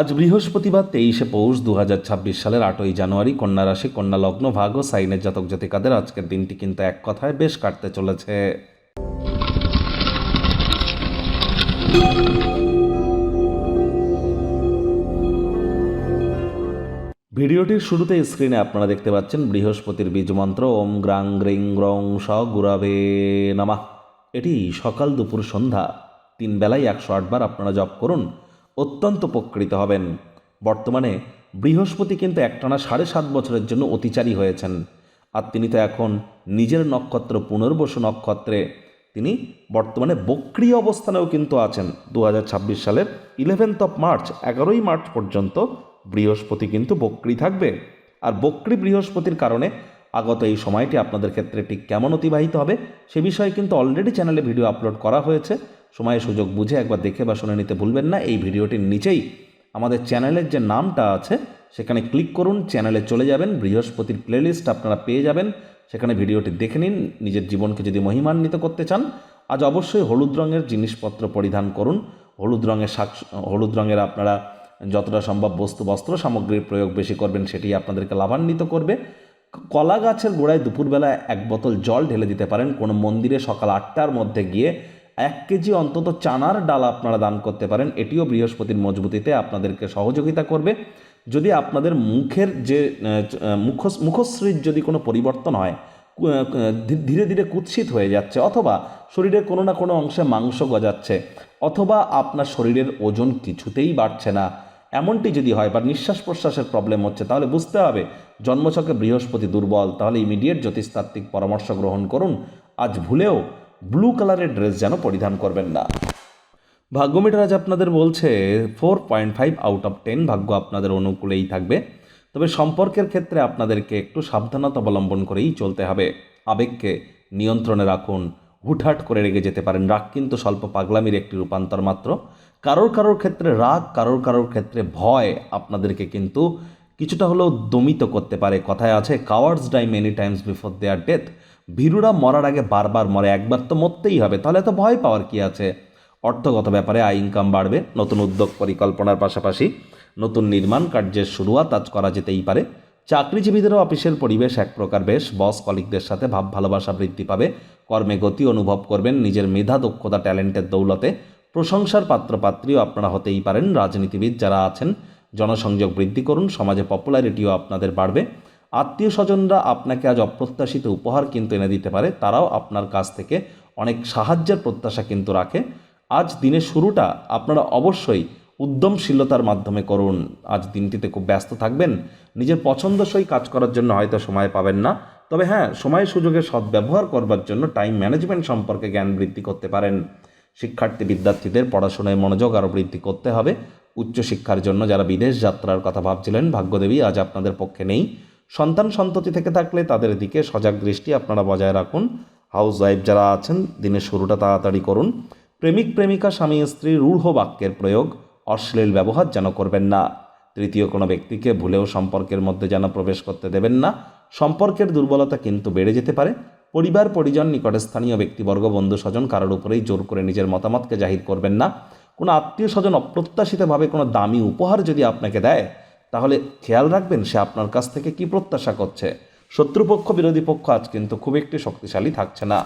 আজ বৃহস্পতিবার তেইশে পৌষ দু হাজার ছাব্বিশ সালের আটই জানুয়ারি, কন্যা রাশি, কন্যা লগ্ন ভাগ ও সাইনের জাতক জাতিকাদের আজকের দিনটি কিন্তু এক কথায় বেশ কাটতে চলেছে। ভিডিওটির শুরুতে স্ক্রিনে আপনারা দেখতে পাচ্ছেন বৃহস্পতির বীজ মন্ত্র, ওম গ্রাং গ্রিং গ্রং স গুরাবে নামা। এটি সকাল দুপুর সন্ধ্যা, তিন বেলায় একশো আটবার আপনারা জপ করুন। অত্যন্ত উপকৃত হবেন। বর্তমানে বৃহস্পতি কিন্তু একটানা সাড়ে সাত বছরের জন্য অতিচারী হয়েছেন। আর তিনি তো এখন নিজের নক্ষত্র পুনর্বসু নক্ষত্রে। তিনি বর্তমানে বক্রিয় অবস্থানেও কিন্তু আছেন। দু হাজার ছাব্বিশ সালের ইলেভেন্থ অফ মার্চ এগারোই মার্চ পর্যন্ত বৃহস্পতি কিন্তু বক্রি থাকবে। আর বক্রি বৃহস্পতির কারণে আগত এই সময়টি আপনাদের ক্ষেত্রে ঠিক কেমন অতিবাহিত হবে সে বিষয়ে কিন্তু অলরেডি চ্যানেলে ভিডিও আপলোড করা হয়েছে। সময় সুযোগ বুঝে একবার দেখে বা শুনে নিতে ভুলবেন না। এই ভিডিওটির নিচেই আমাদের চ্যানেলের যে নামটা আছে, সেখানে ক্লিক করুন চ্যানেলে চলে যাবেন, বৃহস্পতির প্লেলিস্ট আপনারা পেয়ে যাবেন। সেখানে ভিডিওটি দেখে নিন, নিজের জীবনকে যদি মহিমান্বিত করতে চান, আজ অবশ্যই হলুদ রঙের জিনিসপত্র পরিধান করুন। হলুদ রঙের শাক হলুদ রঙের আপনারা যতটা সম্ভব বস্তু, বস্ত্র সামগ্রীর প্রয়োগ বেশি করবেন সেটি আপনাদেরকে লাভান্বিত করবে। কলা গাছের গোড়ায় দুপুরবেলা এক বোতল জল ঢেলে দিতে পারেন। কোনো মন্দিরে সকাল আটটার মধ্যে গিয়ে এক কেজি অন্তত চানার ডাল আপনারা দান করতে পারেন। এটিও বৃহস্পতির মজবুতিতে আপনাদেরকে সহযোগিতা করবে। যদি আপনাদের মুখের যে মুখ মুখশ্রীর যদি কোনো পরিবর্তন হয় ধীরে ধীরে কুৎসিত হয়ে যাচ্ছে, অথবা শরীরের কোনো না কোনো অংশে মাংস গজাচ্ছে, অথবা আপনার শরীরের ওজন কিছুতেই বাড়ছে না, এমনটি যদি হয় বা নিঃশ্বাস প্রশ্বাসের প্রবলেম হচ্ছে, তাহলে বুঝতে হবে জন্মছকে বৃহস্পতি দুর্বল, তাহলে ইমিডিয়েট জ্যোতিষতাত্ত্বিক পরামর্শ গ্রহণ করুন। আজ ভুলেও ব্লু কালারের ড্রেস যেন পরিধান করবেন না। ভাগ্যমিটার আজ আপনাদের বলছে four point five out of ten ভাগ্য আপনাদের অনুকূলেই থাকবে। তবে সম্পর্কের ক্ষেত্রে আপনাদেরকে একটু সাবধানতা অবলম্বন করেই চলতে হবে। আবেগকে নিয়ন্ত্রণে রাখুন। হুটহাট করে রেগে যেতে পারেন। রাগ কিন্তু স্বল্প পাগলামির একটি রূপান্তর মাত্র। কারোর কারোর ক্ষেত্রে রাগ, কারোর কারোর ক্ষেত্রে ভয় আপনাদেরকে কিন্তু কিছুটা হলেও দমিত করতে পারে, কথায় আছে cowards die many times before their death ভীরুরা মরার আগে বারবার মরে, একবার তো মরতেই হবে, তাহলে এত ভয় পাওয়ার কি আছে? অর্থগত ব্যাপারে আয় ইনকাম বাড়বে, নতুন উদ্যোগ পরিকল্পনার পাশাপাশি নতুন নির্মাণ কার্যের শুরুয়াত আজ করা যেতেই পারে। চাকরিজীবীদেরও অফিসের পরিবেশ এক প্রকার বেশ, বস কলিকদের সাথে ভাব ভালোবাসা বৃদ্ধি পাবে, কর্মে গতি অনুভব করবেন, নিজের মেধা, দক্ষতা, ট্যালেন্টের দৌলতে প্রশংসার পাত্রপাত্রীও আপনারা হতেই পারেন, রাজনীতিবিদ যারা আছেন জনসংযোগ বৃদ্ধি করুন, সমাজে পপুলারিটিও আপনাদের বাড়বে। আত্মীয় স্বজনরা আপনাকে আজ অপ্রত্যাশিত উপহার কিন্তু এনে দিতে পারে, তারাও আপনার কাছ থেকে অনেক সাহায্যের প্রত্যাশা কিন্তু রাখে। আজ দিনের শুরুটা আপনারা অবশ্যই উদ্যমশীলতার মাধ্যমে করুন। আজ দিনটিতে খুব ব্যস্ত থাকবেন, নিজের পছন্দসই কাজ করার জন্য হয়তো সময় পাবেন না। তবে হ্যাঁ সময় সুযোগের সদ্ব্যবহার করবার জন্য টাইম ম্যানেজমেন্ট সম্পর্কে জ্ঞান বৃদ্ধি করতে পারেন। শিক্ষার্থী বিদ্যার্থীদের পড়াশোনায় মনোযোগ আরও বৃদ্ধি করতে হবে। উচ্চশিক্ষার জন্য যারা বিদেশ যাত্রার কথা ভাবছিলেন, ভাগ্যদেবী আজ আপনাদের পক্ষে নেই। সন্তান সন্ততি থেকে থাকলে তাদের দিকে সজাগ দৃষ্টি আপনারা বজায় রাখুন। হাউস ওয়াইফ যারা আছেন, দিনের শুরুটা তাড়াতাড়ি করুন। প্রেমিক, প্রেমিকা, স্বামী, স্ত্রী, রূঢ় বাক্যের প্রয়োগ, অশ্লীল ব্যবহার যেন করবেন না। তৃতীয় কোনো ব্যক্তিকে ভুলেও সম্পর্কের মধ্যে যেন প্রবেশ করতে দেবেন না। সম্পর্কের দুর্বলতা কিন্তু বেড়ে যেতে পারে। পরিবার, পরিজন, নিকটস্থানীয় ব্যক্তিবর্গ বন্ধু স্বজন কারোর উপরেই জোর করে নিজের মতামতকে জাহির করবেন না। কোনো আত্মীয় স্বজন অপ্রত্যাশিতভাবে কোনো দামি উপহার যদি আপনাকে দেয়, তাহলে খেয়াল রাখবেন সে আপনার কাছ থেকে কি প্রত্যাশা করছে। শত্রুপক্ষ, বিরোধী পক্ষ আজ কিন্তু খুব একটি শক্তিশালী থাকছে না।